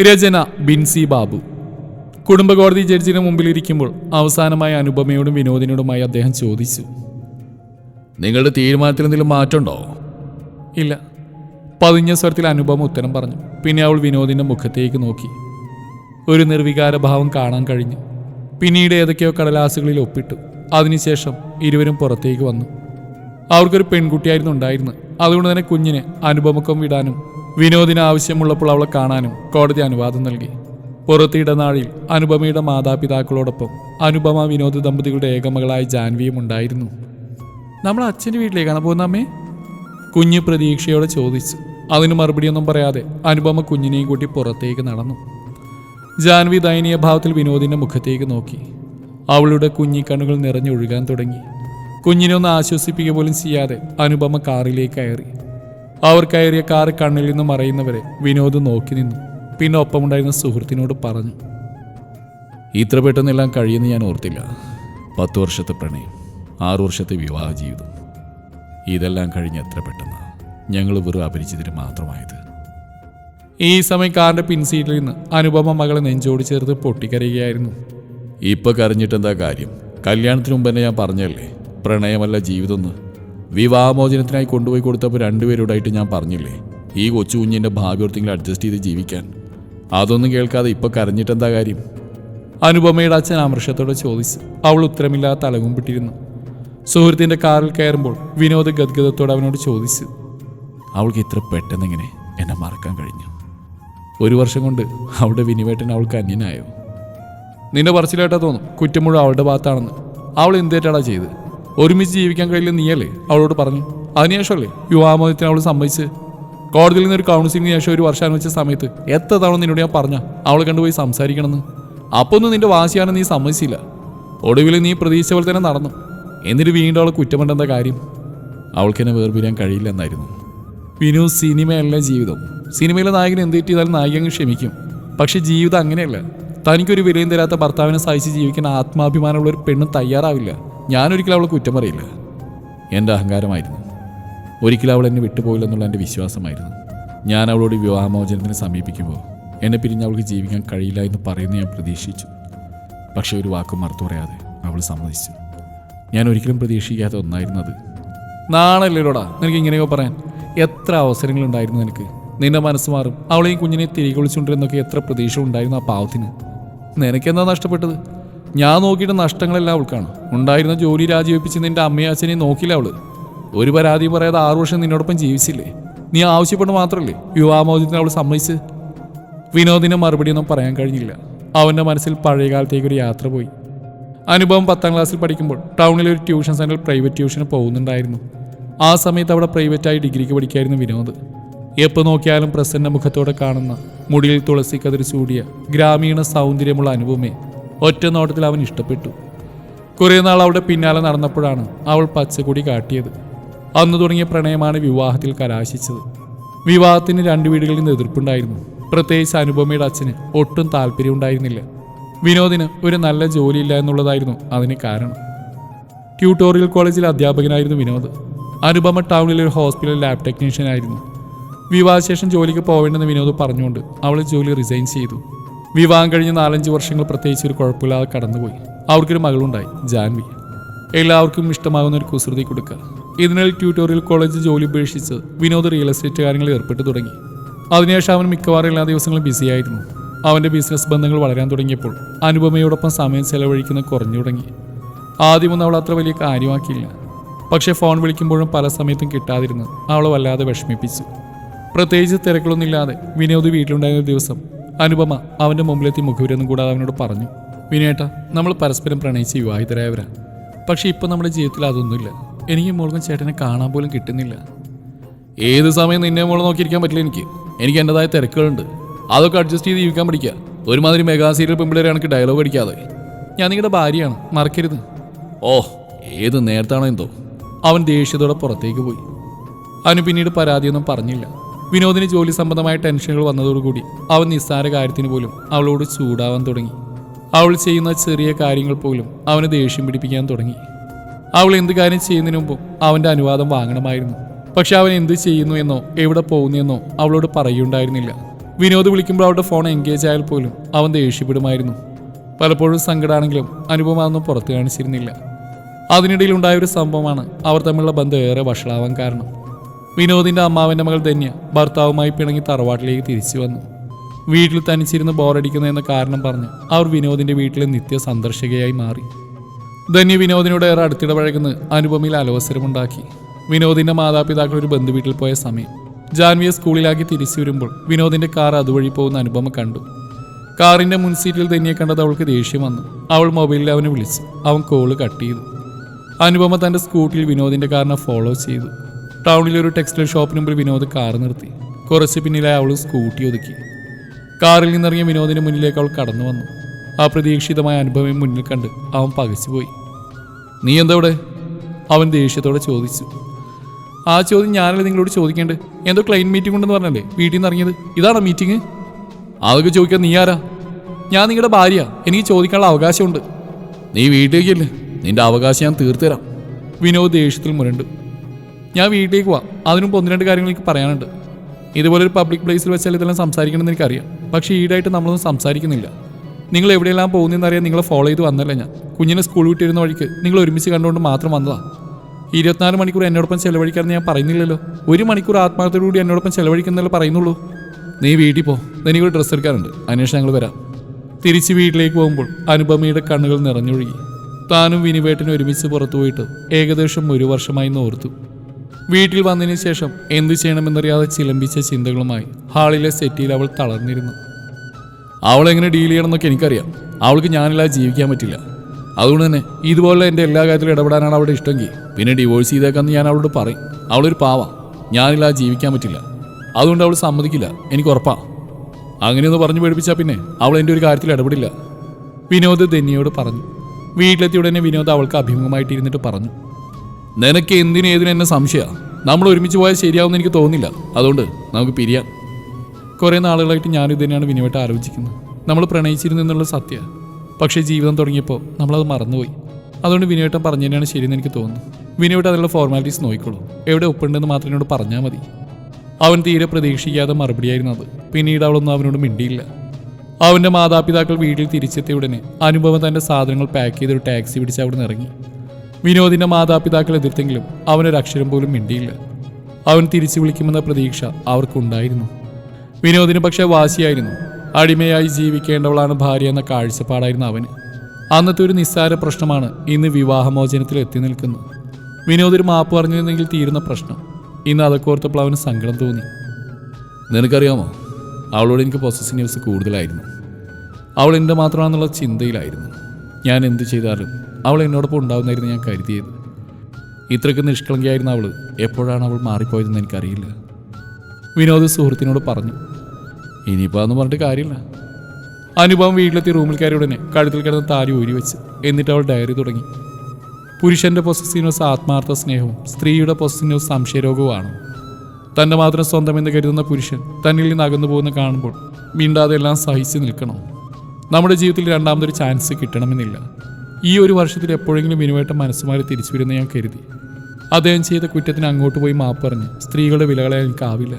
രചന ബിൻസി ബാബു. കുടുംബ കോടതി ജഡ്ജിന് മുമ്പിലിരിക്കുമ്പോൾ അവസാനമായി അനുപമയോടും വിനോദിനോടുമായി അദ്ദേഹം ചോദിച്ചു. നിങ്ങളുടെ തീരുമാനത്തിൽ എന്തെങ്കിലും മാറ്റമുണ്ടോ? ഇല്ല. പതിഞ്ഞ സ്വരത്തിൽ അനുപമ ഉത്തരം പറഞ്ഞു. പിന്നെ അവൾ വിനോദിന്റെ മുഖത്തേക്ക് നോക്കി. ഒരു നിർവികാര ഭാവം കാണാൻ കഴിഞ്ഞു. പിന്നീട് ഏതൊക്കെയോ കടലാസുകളിൽ ഒപ്പിട്ടു. അതിനുശേഷം ഇരുവരും പുറത്തേക്ക് വന്നു. അവർക്കൊരു പെൺകുട്ടിയായിരുന്നു ഉണ്ടായിരുന്നത്. അതുകൊണ്ട് തന്നെ കുഞ്ഞിനെ അനുപമക്കം വിടാനും വിനോദിന് ആവശ്യമുള്ളപ്പോൾ അവളെ കാണാനും കോടതി അനുവാദം നൽകി. പുറത്ത് ഇടനാഴിൽ അനുപമയുടെ മാതാപിതാക്കളോടൊപ്പം അനുപമ വിനോദ് ദമ്പതികളുടെ ഏകമകളായ ജാൻവിയും ഉണ്ടായിരുന്നു. നമ്മൾ അച്ഛന്റെ വീട്ടിലേക്കാണ് പോകുന്ന അമ്മേ? കുഞ്ഞ് പ്രതീക്ഷയോടെ ചോദിച്ചു. അതിന് മറുപടിയൊന്നും പറയാതെ അനുപമ കുഞ്ഞിനെയും കൂട്ടി പുറത്തേക്ക് നടന്നു. ജാൻവി ദയനീയ ഭാവത്തിൽ വിനോദിന്റെ മുഖത്തേക്ക് നോക്കി. അവളുടെ കുഞ്ഞിക്കണ്ണുകൾ നിറഞ്ഞൊഴുകാൻ തുടങ്ങി. കുഞ്ഞിനെ ഒന്ന് ആശ്വസിപ്പിക്കുക പോലും ചെയ്യാതെ അനുപമ കാറിലേക്ക് കയറി. അവർ കയറിയ കാർ കണ്ണിൽ നിന്ന് മറയുന്നവരെ വിനോദ് നോക്കി നിന്നു. പിന്നെ ഒപ്പമുണ്ടായിരുന്ന സുഹൃത്തിനോട് പറഞ്ഞു ഇത്ര പെട്ടെന്നെല്ലാം കഴിയുമെന്ന് ഞാൻ ഓർത്തില്ല. പത്ത് വർഷത്തെ പ്രണയം ആറു വർഷത്തെ വിവാഹ ജീവിതം. ഇതെല്ലാം കഴിഞ്ഞ് എത്ര പെട്ടെന്ന്? ഞങ്ങൾ വെറും അപരിചിതര് മാത്രമായത്. ഈ സമയം കാറിന്റെ പിൻസീറ്റിൽ നിന്ന് അനുപമ മകളെ നെഞ്ചോട് ചേർത്ത് പൊട്ടിക്കരയുകയായിരുന്നു. ഇപ്പൊ കരഞ്ഞിട്ടെന്താ കാര്യം? കല്യാണത്തിന് മുമ്പ് തന്നെ ഞാൻ പറഞ്ഞല്ലേ? പ്രണയമല്ല ജീവിതമെന്ന് വിവാഹമോചനത്തിനായി കൊണ്ടുപോയി കൊടുത്തപ്പോൾ രണ്ടുപേരോടായിട്ട് ഞാൻ പറഞ്ഞില്ലേ ഈ കൊച്ചു കുഞ്ഞിന്റെ ഭാവി ഓർത്തെങ്കിലും അഡ്ജസ്റ്റ് ചെയ്ത് ജീവിക്കാൻ. അതൊന്നും കേൾക്കാതെ ഇപ്പോൾ കരഞ്ഞിട്ടെന്താ കാര്യം? അനുപമയുടെ അച്ഛൻ അമൃഷത്തോട് ചോദിച്ച് അവൾ ഉത്തരമില്ലാതെ തലകുമ്പിട്ടിരുന്നു സുഹൃത്തിന്റെ കാറിൽ കയറുമ്പോൾ വിനോദ് ഗദ്ഗതത്തോട് അവനോട് ചോദിച്ചു അവൾക്ക് ഇത്ര പെട്ടെന്നെങ്ങനെ എന്നെ മറക്കാൻ കഴിഞ്ഞു? ഒരു വർഷം കൊണ്ട് അവളുടെ വിനിവേട്ടൻ അവൾക്ക് അന്യനായോ? നിന്റെ പറച്ചിലായിട്ടാ തോന്നും. കുറ്റം മുഴുവൻ അവളുടെ ഭാഗത്താണെന്ന്. അവൾ എന്തേറ്റാടാ ചെയ്ത് ഒരുമിച്ച് ജീവിക്കാൻ കഴിയില്ല നീയല്ലേ? അവളോട് പറഞ്ഞു. അതിനുശേഷമല്ലേ യുവാമോദത്തിന് അവൾ സമ്മതിച്ച്. കോടതിയിൽ നിന്ന് ഒരു കൗൺസിലിംഗിന് ശേഷം ഒരു വർഷം അനുവദിച്ച സമയത്ത് എത്ര തവണ നിന്നോട് ഞാൻ പറഞ്ഞ അവളെ കണ്ടുപോയി സംസാരിക്കണമെന്ന്? അപ്പോൾ ഒന്നും നിന്റെ വാശിയാണ് നീ സമ്മതിച്ചില്ല. ഒടുവിൽ നീ പ്രതീക്ഷിച്ച പോലെ തന്നെ നടന്നു. എന്നിട്ട് വീണ്ടും അവളെ കുറ്റമുണ്ടെന്ന കാര്യം? അവൾക്ക് എന്നെ വേർപിരിയാൻ കഴിയില്ല എന്നായിരുന്നു വിനു സിനിമയല്ല ജീവിതം. സിനിമയിലെ നായകൻ എന്ത് ചെയ്താലും നായിക അങ്ങ് ക്ഷമിക്കും. പക്ഷെ ജീവിതം അങ്ങനെയല്ല. തനിക്കൊരു വിലയും തരാത്ത ഭർത്താവിനെ സഹിച്ച് ജീവിക്കാൻ ആത്മാഭിമാനമുള്ള ഒരു പെണ്ണും തയ്യാറാവില്ല. ഞാനൊരിക്കലും അവളെ കുറ്റം പറയില്ല. എന്റെ അഹങ്കാരമായിരുന്നു. ഒരിക്കലും അവൾ എന്നെ വിട്ടുപോയില്ലെന്നുള്ള എന്റെ വിശ്വാസമായിരുന്നു. ഞാൻ അവളോട് വിവാഹമോചനത്തിന് സമീപിക്കുമ്പോൾ എന്നെ പിരിഞ്ഞ് അവൾക്ക് ജീവിക്കാൻ കഴിയില്ല എന്ന് പറയുന്നത് ഞാൻ പ്രതീക്ഷിച്ചു. പക്ഷെ ഒരു വാക്കും മറുത്തു പറയാതെ അവൾ സമ്മതിച്ചു. ഞാൻ ഒരിക്കലും പ്രതീക്ഷിക്കാത്ത ഒന്നായിരുന്നത് നാണല്ലേലോടാ നിനക്ക് ഇങ്ങനെയൊക്കെ പറയാൻ? എത്ര അവസരങ്ങളുണ്ടായിരുന്നു നിനക്ക്? നിന്റെ മനസ്സ് മാറും. അവളെയും കുഞ്ഞിനെ തിരികെ വിളിച്ചുകൊണ്ടിരുന്നൊക്കെ എത്ര പ്രതീക്ഷ ഉണ്ടായിരുന്നു ആ പാവത്തിന്? നിനക്കെന്താ നഷ്ടപ്പെട്ടത്? ഞാൻ നോക്കിയിട്ട് നഷ്ടങ്ങളെല്ലാം ഉൾക്കാണ് ഉണ്ടായിരുന്ന ജോലി രാജിവെപ്പിച്ച് നിന്റെ അമ്മയും അച്ഛനെയും നോക്കില്ല അവൾ. ഒരു പരാതി പറയാതെ ആറു വർഷം നിന്നോടൊപ്പം ജീവിച്ചില്ലേ? നീ ആവശ്യപ്പെട്ട് മാത്രമല്ലേ വിവാഹമോചനത്തിന് അവൾ സമ്മതിച്ച്? മറുപടി ഒന്നും പറയാൻ കഴിഞ്ഞില്ല. അവന്റെ മനസ്സിൽ പഴയകാലത്തേക്ക് ഒരു യാത്ര പോയി. അനുഭവം പത്താം ക്ലാസ്സിൽ പഠിക്കുമ്പോൾ ടൗണിലെ ഒരു ട്യൂഷൻ സെന്ററിൽ പ്രൈവറ്റ് ട്യൂഷന് പോകുന്നുണ്ടായിരുന്നു. ആ സമയത്ത് അവിടെ പ്രൈവറ്റായി ഡിഗ്രിക്ക് പഠിക്കായിരുന്നു വിനോദ്. എപ്പോൾ നോക്കിയാലും പ്രസന്ന മുഖത്തോടെ കാണുന്ന മുടിയിൽ തുളസി കതിർ ചൂടിയ ഗ്രാമീണ സൗന്ദര്യമുള്ള അനുപമയെ ഒറ്റ നോട്ടത്തിൽ അവൻ ഇഷ്ടപ്പെട്ടു. കുറേ നാൾ അവിടെ പിന്നാലെ നടന്നപ്പോഴാണ് അവൾ പച്ചക്കൊടി കാട്ടിയത്. അന്ന് തുടങ്ങിയ പ്രണയമാണ് വിവാഹത്തിൽ കലാശിച്ചത്. വിവാഹത്തിന് രണ്ട് വീടുകളിൽ നിന്ന് എതിർപ്പുണ്ടായിരുന്നു. പ്രത്യേകിച്ച് അനുപമയുടെ അച്ഛന് ഒട്ടും താല്പര്യമുണ്ടായിരുന്നില്ല വിനോദിന് ഒരു നല്ല ജോലിയില്ല എന്നുള്ളതായിരുന്നു അതിന് കാരണം. ട്യൂട്ടോറിയൽ കോളേജിൽ അധ്യാപകനായിരുന്നു വിനോദ്. അനുപമ ടൗണിലെ ഒരു ഹോസ്പിറ്റൽ ലാബ് ടെക്നീഷ്യനായിരുന്നു. വിവാഹശേഷം ജോലിക്ക് പോവേണ്ടെന്ന് വിനോദ് പറഞ്ഞുകൊണ്ട് അവൾ ജോലി റിസൈൻ ചെയ്തു. വിവാഹം കഴിഞ്ഞ നാലഞ്ച് വർഷങ്ങൾ പ്രത്യേകിച്ച് ഒരു കുഴപ്പമില്ലാതെ കടന്നുപോയി. അവർക്കൊരു മകളുണ്ടായി ജാൻവി. എല്ലാവർക്കും ഇഷ്ടമാകുന്ന ഒരു കുസൃതി കൊടുക്കുക ഇതിനാൽ ട്യൂട്ടോറിയൽ കോളേജ് ജോലി ഉപേക്ഷിച്ച് വിനോദ് റിയൽ എസ്റ്റേറ്റ് കാര്യങ്ങളിൽ ഏർപ്പെട്ടു തുടങ്ങി. അതിനുശേഷം അവൻ മിക്കവാറും എല്ലാ ദിവസങ്ങളും ബിസിയായിരുന്നു അവന്റെ ബിസിനസ് ബന്ധങ്ങൾ വളരാൻ തുടങ്ങിയപ്പോൾ അനുപമയോടൊപ്പം സമയം ചെലവഴിക്കുന്ന കുറഞ്ഞു തുടങ്ങി. ആദ്യമൊന്നും അവൾ അത്ര വലിയ കാര്യമാക്കിയില്ല. പക്ഷേ ഫോൺ വിളിക്കുമ്പോഴും പല സമയത്തും കിട്ടാതിരുന്ന് അവളെ വല്ലാതെ വിഷമിപ്പിച്ചു. പ്രത്യേകിച്ച് തിരക്കുകളൊന്നുമില്ലാതെ വിനോദ് വീട്ടിലുണ്ടായിരുന്ന ദിവസം അനുപമ അവന്റെ മുമ്പിലെത്തി മുഖവിരൊന്നും കൂടാതെ അവനോട് പറഞ്ഞു വിനേട്ട നമ്മൾ പരസ്പരം പ്രണയിച്ച് വിവാഹിതരായവരാണ് പക്ഷേ ഇപ്പം നമ്മുടെ ജീവിതത്തിൽ അതൊന്നുമില്ല. എനിക്ക് മോൾക്കും ചേട്ടനെ കാണാൻ പോലും കിട്ടുന്നില്ല. ഏത് സമയം നിന്നെ മോളെ നോക്കിയിരിക്കാൻ പറ്റില്ല എനിക്ക്. എനിക്ക് എന്റെതായ തിരക്കുകളുണ്ട്. അതൊക്കെ അഡ്ജസ്റ്റ് ചെയ്ത് ജീവിക്കാൻ പഠിക്കുക. ഒരുമാതിരി മെഗാ സീരിയൽ പെമ്പിളരെ എനിക്ക് ഡയലോഗ് അടിക്കാതെ ഞാൻ നിങ്ങളുടെ ഭാര്യയാണ്. മറക്കരുത്. ഓ ഏത് നേരത്താണോ എന്തോ. അവൻ ദേഷ്യത്തോടെ പുറത്തേക്ക് പോയി. അവന് പിന്നീട് പരാതിയൊന്നും പറഞ്ഞില്ല. വിനോദിന് ജോലി സംബന്ധമായ ടെൻഷനുകൾ വന്നതോടുകൂടി അവൻ നിസ്സാര കാര്യത്തിന് പോലും അവളോട് ചൂടാവാൻ തുടങ്ങി. അവൾ ചെയ്യുന്ന ചെറിയ കാര്യങ്ങൾ പോലും അവന് ദേഷ്യം പിടിപ്പിക്കാൻ തുടങ്ങി. അവൾ എന്ത് കാര്യം ചെയ്യുന്നതിന് മുമ്പും അവന്റെ അനുവാദം വാങ്ങണമായിരുന്നു. പക്ഷെ അവൻ എന്ത് ചെയ്യുന്നു എന്നോ എവിടെ പോകുന്നു എന്നോ അവളോട് പറയുണ്ടായിരുന്നില്ല. വിനോദ് വിളിക്കുമ്പോൾ അവളുടെ ഫോൺ എൻഗേജ് ആയാൽ പോലും അവൻ ദേഷ്യപ്പെടുമായിരുന്നു. പലപ്പോഴും സങ്കടമാണെങ്കിലും അനുഭവമാണെന്നും പുറത്തു കാണിച്ചിരുന്നില്ല. അതിനിടയിൽ ഉണ്ടായ ഒരു സംഭവമാണ് അവർ തമ്മിലുള്ള ബന്ധം ഏറെ വഷളാവാൻ കാരണം. വിനോദിന്റെ അമ്മാവന്റെ മകൾ ധന്യ ഭർത്താവുമായി പിണങ്ങി തറവാട്ടിലേക്ക് തിരിച്ചു വന്നു. വീട്ടിൽ തനിച്ചിരുന്ന് ബോറടിക്കുന്നു എന്ന കാരണം പറഞ്ഞ് അവർ വിനോദിന്റെ വീട്ടിലെ നിത്യ സന്ദർശകയായി മാറി. ധന്യ വിനോദിനോട് ഏറെ അടുത്തിടപഴകുന്ന അനുപമയിൽ അലവസരമുണ്ടാക്കി. വിനോദിന്റെ മാതാപിതാക്കൾ ഒരു ബന്ധുവീട്ടിൽ പോയ സമയം ജാൻവിയെ സ്കൂളിലാക്കി തിരിച്ചു വരുമ്പോൾ വിനോദിന്റെ കാർ അതുവഴി പോകുന്ന അനുപമ കണ്ടു. കാറിന്റെ മുൻസീറ്റിൽ ധന്യെ കണ്ടത് അവൾക്ക് ദേഷ്യം വന്നു. അവൾ മൊബൈലിൽ അവനെ വിളിച്ചു അവൻ കോൾ കട്ട് ചെയ്തു. അനുപമ തന്റെ സ്കൂട്ടിയിൽ വിനോദിന്റെ കാറിനെ ഫോളോ ചെയ്തു. ടൗണിലെ ഒരു ടെക്സ്റ്റൈൽ ഷോപ്പിന് മുമ്പിൽ വിനോദ് കാർ നിർത്തി. കുറച്ച് പിന്നിലായി അവൾ സ്കൂട്ടി ഒതുക്കി. കാറിൽ നിന്നിറങ്ങിയ വിനോദിന് മുന്നിലേക്ക് അവൾ കടന്നു വന്നു. അപ്രതീക്ഷിതമായ അനുഭവം മുന്നിൽ കണ്ട് അവൻ പകച്ചുപോയി നീ എന്തവിടെ അവൻ ദേഷ്യത്തോടെ ചോദിച്ചു. ആ ചോദ്യം ഞാനല്ലേ നിങ്ങളോട് ചോദിക്കേണ്ടത്? എന്തോ ക്ലൈന്റ് മീറ്റിംഗ് ഉണ്ടെന്ന് പറഞ്ഞല്ലേ? വീട്ടിൽ നിന്ന് ഇറങ്ങിയത്? ഇതാണോ മീറ്റിംഗ് അതൊക്കെ ചോദിക്കാൻ നീ ആരാ? ഞാൻ നിങ്ങളുടെ ഭാര്യ. എനിക്ക് ചോദിക്കാനുള്ള അവകാശമുണ്ട്. നീ വീട്ടിലേക്കല്ലേ? നിന്റെ അവകാശം ഞാൻ തീർത്തു തരാം വിനോദ് ദേഷ്യത്തിൽ മുരണ്ടു. ഞാൻ വീട്ടിലേക്ക് പോവാം. അതിനും ഒന്ന് രണ്ട് കാര്യങ്ങൾ എനിക്ക് പറയാനുണ്ട്. ഇതുപോലെ ഒരു പബ്ലിക് പ്ലേസിൽ വെച്ചാൽ ഇതെല്ലാം സംസാരിക്കണമെന്ന് എനിക്കറിയാം. പക്ഷേ ഈടായിട്ട് നമ്മളൊന്നും സംസാരിക്കുന്നില്ല. നിങ്ങൾ എവിടെയെല്ലാം പോകുന്നതെന്ന് അറിയാൻ നിങ്ങളെ ഫോളോ ചെയ്ത് വന്നല്ല ഞാൻ. കുഞ്ഞിനെ സ്കൂൾ വിട്ടിരുന്ന വഴിക്ക് നിങ്ങൾ ഒരുമിച്ച് കണ്ടുകൊണ്ട് മാത്രം വന്നതാ. ഇരുപത്തിനാല് മണിക്കൂർ എന്നോടൊപ്പം ചെലവഴിക്കാമെന്ന് ഞാൻ പറയുന്നില്ലല്ലോ. ഒരു മണിക്കൂർ ആത്മാർത്ഥത്തോടുകൂടി എന്നോടൊപ്പം ചെലവഴിക്കുന്നല്ലേ പറയുന്നുള്ളൂ? നീ വീട്ടിൽ പോ. എനിക്കൊരു ഡ്രസ്സ് എടുക്കാറുണ്ട് അന്വേഷണം ഞങ്ങൾ വരാം. തിരിച്ച് വീട്ടിലേക്ക് പോകുമ്പോൾ അനുപമയുടെ കണ്ണുകൾ നിറഞ്ഞൊഴുകി. താനും വിനിവേട്ടനും ഒരുമിച്ച് പുറത്തു പോയിട്ട് ഏകദേശം ഒരു വർഷമായി ഓർത്തു. വീട്ടിൽ വന്നതിന് ശേഷം എന്തു ചെയ്യണമെന്നറിയാതെ ചിലമ്പിച്ച ചിന്തകളുമായി ഹാളിലെ സെറ്റിയിൽ അവൾ തളർന്നിരുന്നു. അവൾ അവളെങ്ങനെ ഡീൽ ചെയ്യണമെന്നൊക്കെ എനിക്കറിയാം. അവൾക്ക് ഞാനില്ലാതെ ജീവിക്കാൻ പറ്റില്ല. അതുകൊണ്ട് തന്നെ ഇതുപോലെ എന്റെ എല്ലാ കാര്യത്തിലും ഇടപെടാനാണ് അവളുടെ ഇഷ്ടമെങ്കിൽ പിന്നെ ഡിവോഴ്സ് ചെയ്തേക്കാന്ന് ഞാൻ അവളോട് പറയും. അവളൊരു പാവ. ഞാനില്ലാതെ ജീവിക്കാൻ പറ്റില്ല. അതുകൊണ്ട് അവൾ സമ്മതിക്കില്ല. എനിക്ക് ഉറപ്പാ. അങ്ങനെയൊന്ന് പറഞ്ഞു പേടിപ്പിച്ചാൽ പിന്നെ അവൾ എന്റെ ഒരു കാര്യത്തിൽ ഇടപെടില്ല. വിനോദ് ധന്യയോട് പറഞ്ഞു. വീട്ടിലെത്തിയ ഉടനെ വിനോദ് അവൾക്ക് അഭിമുഖമായിട്ടിരുന്നിട്ട് പറഞ്ഞു. നിനക്ക് എന്തിനും ഏതിനും എന്നെ സംശയമാണ് നമ്മൾ ഒരുമിച്ച് പോയാൽ ശരിയാവുമെന്ന് എനിക്ക് തോന്നില്ല. അതുകൊണ്ട് നമുക്ക് പിരിയാം. കുറേ നാളുകളായിട്ട് ഞാനും ഇത് തന്നെയാണ് വിനുവായിട്ട് ആലോചിക്കുന്നത്. നമ്മൾ പ്രണയിച്ചിരുന്നു എന്നുള്ള സത്യ. പക്ഷേ ജീവിതം തുടങ്ങിയപ്പോൾ നമ്മളത് മറന്നുപോയി. അതുകൊണ്ട് വിനുവേട്ടൻ പറഞ്ഞു തന്നെയാണ് ശരിയെന്ന് എനിക്ക് തോന്നുന്നു വിനുവേട്ട് അതിലുള്ള ഫോർമാലിറ്റീസ് നോക്കിക്കോളൂ. എവിടെ ഒപ്പുണ്ടെന്ന് മാത്രം എന്നോട് പറഞ്ഞാൽ മതി. അവൻ തീരെ പ്രതീക്ഷിക്കാതെ മറുപടിയായിരുന്നു അത്. പിന്നീട് അവളൊന്നും അവനോട് മിണ്ടിയില്ല. അവന്റെ മാതാപിതാക്കൾ വീട്ടിൽ തിരിച്ചെത്തിയ ഉടനെ അനുഭവം തന്റെ സാധനങ്ങൾ പാക്ക് ചെയ്തൊരു ടാക്സി പിടിച്ച് അവിടെ നിന്ന് ഇറങ്ങി. വിനോദിന്റെ മാതാപിതാക്കൾ എതിർത്തെങ്കിലും അവനൊരു അക്ഷരം പോലും മിണ്ടിയില്ല. അവൻ തിരിച്ചു വിളിക്കുമെന്ന പ്രതീക്ഷ അവർക്കുണ്ടായിരുന്നു. വിനോദിന് പക്ഷെ വാശിയായിരുന്നു. അടിമയായി ജീവിക്കേണ്ടവളാണ് ഭാര്യ എന്ന കാഴ്ചപ്പാടായിരുന്നു അവന്. അന്നത്തെ ഒരു നിസ്സാര പ്രശ്നമാണ് ഇന്ന് വിവാഹമോചനത്തിൽ എത്തി നിൽക്കുന്നത്. വിനോദ് ഒരു മാപ്പ് പറഞ്ഞിരുന്നെങ്കിൽ തീരുന്ന പ്രശ്നം. ഇന്ന് അതൊക്കെ ഓർത്തപ്പോൾ അവന് സങ്കടം തോന്നി. നിനക്കറിയാമോ? അവളോട് എനിക്ക് പൊസസീവ്സ് കൂടുതലായിരുന്നു. അവൾ എന്റെ മാത്രമാണെന്നുള്ള ചിന്തയിലായിരുന്നു. ഞാൻ എന്ത് ചെയ്താലും അവൾ എന്നോടൊപ്പം ഉണ്ടാവുന്നായിരുന്നു ഞാൻ കരുതിയത്. ഇത്രയ്ക്ക് നിഷ്കളങ്കയായിരുന്ന അവൾ എപ്പോഴാണ് അവൾ മാറിപ്പോയതെന്ന് എനിക്കറിയില്ല. വിനോദ് സുഹൃത്തിനോട് പറഞ്ഞു ഇനിയിപ്പോൾ അതൊന്നും പറഞ്ഞിട്ട് കാര്യമില്ല. അനുഭവം വീട്ടിലെത്തി റൂമിൽ കയറി ഉടനെ കഴുത്തിൽ കിടന്ന് താരി ഊരി വെച്ച് എന്നിട്ട് അവൾ ഡയറി തുടങ്ങി. പുരുഷന്റെ പൊസസിനോസ് ആത്മാർത്ഥ സ്നേഹവും സ്ത്രീയുടെ പൊസസിനോസ് സംശയരോഗവുമാണ്. തന്റെ മാത്രം സ്വന്തമെന്ന് കരുതുന്ന പുരുഷൻ തന്നിൽ നിന്ന് അകന്നു പോകുന്ന കാണുമ്പോൾ മിണ്ടാതെ എല്ലാം സഹിച്ചു നിൽക്കണം. നമ്മുടെ ജീവിതത്തിൽ രണ്ടാമതൊരു ചാൻസ് കിട്ടണമെന്നില്ല. ഈ ഒരു വർഷത്തിൽ എപ്പോഴെങ്കിലും വിനുവേട്ട മനസ്സുമാരി തിരിച്ചു വരുന്ന ഞാൻ കരുതി. അദ്ദേഹം ചെയ്ത കുറ്റത്തിന് അങ്ങോട്ട് പോയി മാപ്പ് പറഞ്ഞ് സ്ത്രീകളുടെ വിലകളെ എനിക്കാവില്ല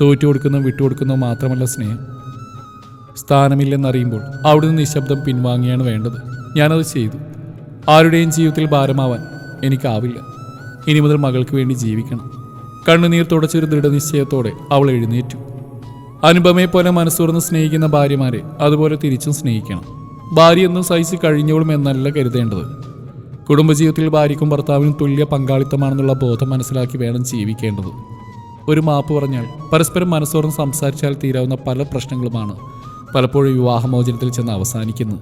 തോറ്റു കൊടുക്കുന്നതും വിട്ടുകൊടുക്കുന്നതും മാത്രമല്ല സ്നേഹം. സ്ഥാനമില്ലെന്നറിയുമ്പോൾ അവിടുന്ന് നിശബ്ദം പിൻവാങ്ങിയാണ് വേണ്ടത്. ഞാനത് ചെയ്തു. ആരുടെയും ജീവിതത്തിൽ ഭാരമാവാൻ എനിക്കാവില്ല ഇനി മുതൽ മകൾക്ക് വേണ്ടി ജീവിക്കണം. കണ്ണുനീർ തുടച്ചൊരു ദൃഢനിശ്ചയത്തോടെ അവൾ എഴുന്നേറ്റു. അനുപമയെ പോലെ മനസ്സുറന്ന് സ്നേഹിക്കുന്ന ഭാര്യമാരെ അതുപോലെ തിരിച്ചും സ്നേഹിക്കണം. ഭാര്യ എന്നും സഹിച്ച് കഴിഞ്ഞോളും എന്നല്ല കരുതേണ്ടത്. കുടുംബജീവിതത്തിൽ ഭാര്യയ്ക്കും ഭർത്താവിനും തുല്യ പങ്കാളിത്തമാണെന്നുള്ള ബോധം മനസ്സിലാക്കി വേണം ജീവിക്കേണ്ടത്. ഒരു മാപ്പ് പറഞ്ഞാൽ പരസ്പരം മനസ്സോർന്ന് സംസാരിച്ചാൽ തീരാവുന്ന പല പ്രശ്നങ്ങളുമാണ് പലപ്പോഴും വിവാഹമോചനത്തിൽ ചെന്ന് അവസാനിക്കുന്നത്.